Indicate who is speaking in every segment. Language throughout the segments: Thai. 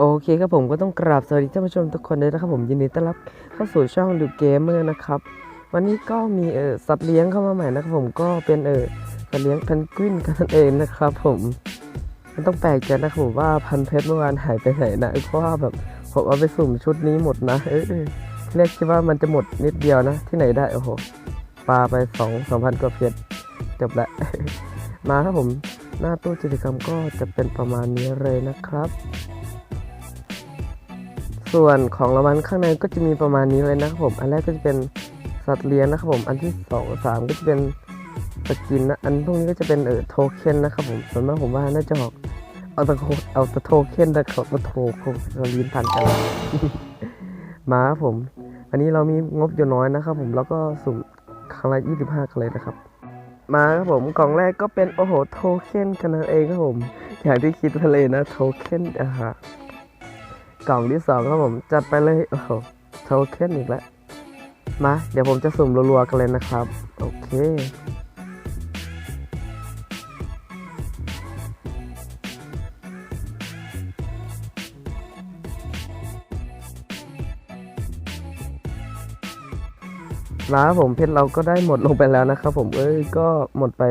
Speaker 1: โอเคครับผมก็ต้องกราบสวัสดีท่านผู้ชมทุกคนเลยนะครับผมยินดีต้อนรับเข้าสู่ช่องดูเกมเมอร์นะครับ วันนี้ก็มีเออสัตว์เลี้ยงเข้ามาใหม่นะครับผมก็เป็นเออสัตว์เลี้ยงเพนกวินกันเองนะครับผมมันต้องแปลกใจนะครับผมว่าพันเพชรเมื่อวานหายไปไหนนะเพราะว่าแบบผมเอาไปสุ่มชุดนี้หมดนะ เออเออที่แรกคิดว่ามันจะหมดนิดเดียวนะ ที่ไหนได้โอ้โหปลาไปสองสองพันกว่าเพชรจบละมาครับผมหน้าตู้กิจกรรมก็จะเป็นประมาณนี้เลยนะครับ ส่วนของรางวัลข้างในก็จะมีประมาณนี้เลยนะครับผม อันแรกก็จะเป็นสัตว์เลี้ยงนะครับผม อันที่สองสามก็จะเป็นสกินนะ อันพวกนี้ก็จะเป็นเออโทเค็นนะครับผม ส่วนมากผมว่าน่าจะออกเอาตะโคเอาตะโทเค็นนะครับมาโทโคเราลิ้นพันกันมาครับผม อันนี้เรามีงบอยู่น้อยนะครับผม แล้วก็สุ่มครั้งละ25กันเลยนะครับ มาครับผม กล่องแรกก็เป็นโอ้โหโทเค็นกันนั่นเองครับผม อย่างที่คิดไว้เลยนะโทเค็นอะฮะ กล่องที่สองครับผมจัดไปเลยโอ้โหโทเค็นอีกแล้วมาเดี๋ยวผมจะสุ่มรัวๆกันเลยนะครับ โอเคมาผมเพชรเราก็ได้หมดลงไปแล้วนะครับผมเอ้ยก็หมดไป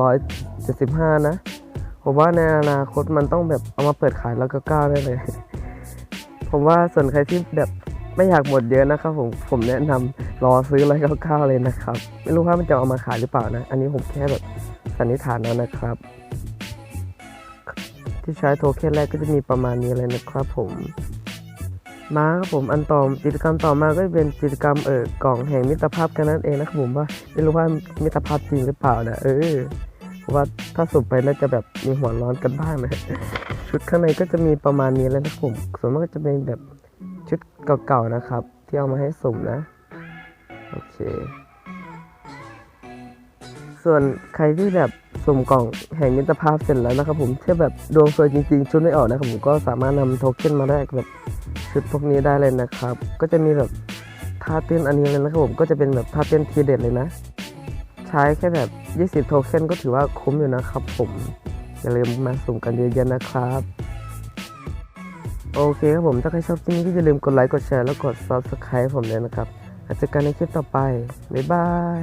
Speaker 1: ร้อยเจ็ดสิบห้านะ ผมว่าในอนาคตมันต้องแบบเอามาเปิดขายแล้วก็ก้าวได้เลย ผมว่าส่วนใครที่แบบไม่อยากหมดเยอะนะครับผมผมแนะนำรอซื้อร้อยเก้าเก้าเลยนะครับ ไม่รู้ว่ามันจะเอามาขายหรือเปล่านะ อันนี้ผมแค่แบบสันนิษฐานเอานะครับ ที่ใช้โทเค็นแรกก็จะมีประมาณนี้เลยนะครับผมมาครับผมอันต่อกิจกรรมต่อมาก็เป็นกิจกรรมเออกล่องแห่งมิตรภาพกันนั่นเองนะครับผมว่าไม่รู้ว่ามิตรภาพจริงหรือเปล่านะเออว่าถ้าสุ่มไปน่าจะแบบมีหัวร้อนกันบ้างนะ ชุดข้างในก็จะมีประมาณนี้แล้วนะครับผม ส่วนมากก็จะเป็นแบบชุดเก่าๆนะครับ ที่เอามาให้สุ่มนะ โอเค ส่วนใครที่แบบสุ่มกล่องแห่งมิตรภาพเสร็จแล้วนะครับผมที่แบบดวงสวยจริงๆ ชุดไม่ออกนะครับผมก็สามารถนำโทเค็นมาได้แบบชุดพวกนี้ได้เลยนะครับ ก็จะมีแบบท่าเต้นอันนี้เลยนะครับผมก็จะเป็นแบบท่าเต้นทีเด็ดเลยนะ ใช้แค่แบบ 20 โทเค็นก็ถือว่าคุ้มอยู่นะครับผม อย่าลืมมาสุ่มกันเยอะๆนะครับ โอเคครับผมถ้าใครชอบคลิปนี้ก็อย่าลืมกดไลค์กดแชร์แล้วกด subscribe ผมเลยนะครับอาจจะกันในคลิปต่อไป บ๊ายบาย